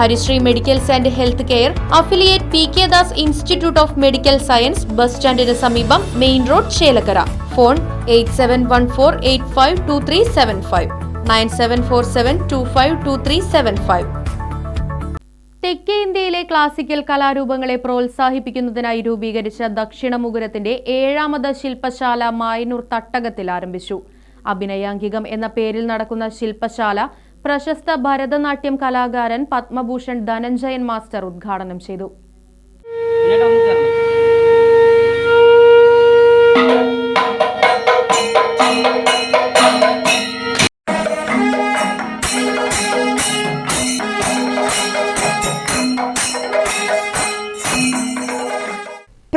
Harisree medicals and health care affiliate P K Das institute of medical science bus സ്റ്റാൻഡിന് സമീപം main road Chelakkara. Phone eight seven one four eight five two three seven five. Nine seven four seven two five two three seven five. തെക്കേ ഇന്ത്യയിലെ classical കലാരൂപങ്ങളെ പ്രോത്സാഹിപ്പിക്കുന്നതിനായി രൂപീകരിച്ച ദക്ഷിണമുകുരത്തിന്റെ ഏഴാമത് ശില്പശാല മായനൂർ തട്ടകത്തിൽ ആരംഭിച്ചു. അഭിനയാംഗികം എന്ന പേരിൽ നടക്കുന്ന ശില്പശാല പ്രശസ്ത ഭരതനാട്യം കലാകാരൻ പത്മഭൂഷൺ ധനഞ്ജയൻ മാസ്റ്റർ ഉദ്ഘാടനം ചെയ്തു.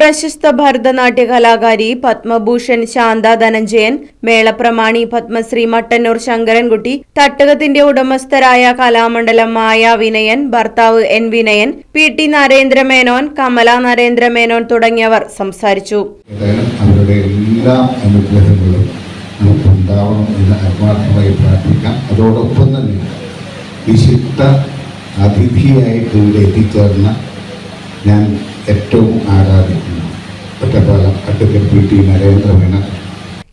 പ്രശസ്ത ഭരതനാട്യ കലാകാരി പത്മഭൂഷൺ ശാന്ത ധനഞ്ജയൻ മേളപ്രമാണി പത്മശ്രീ മട്ടന്നൂർ ശങ്കരൻകുട്ടി തട്ടകത്തിന്റെ ഉടമസ്ഥരായ കലാമണ്ഡലം മായ വിനയൻ ഭർത്താവ് N Vinayan P T Narendramenon Kamala Narendramenon തുടങ്ങിയവർ സംസാരിച്ചു. അതോടൊപ്പം തന്നെ അതിഥിയായിട്ട് ഞാൻ ഏറ്റവും ആരാധിക്കുന്നു.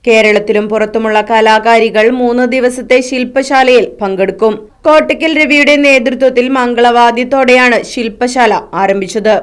കേരളത്തിലും പുറത്തുമുള്ള കലാകാരികൾ മൂന്ന് ദിവസത്തെ ശില്പശാലയിൽ പങ്കെടുക്കും. കോട്ടയ്ക്കൽ രവിയുടെ നേതൃത്വത്തിൽ മംഗളവാദ്യത്തോടെയാണ് ശില്പശാല ആരംഭിച്ചത്.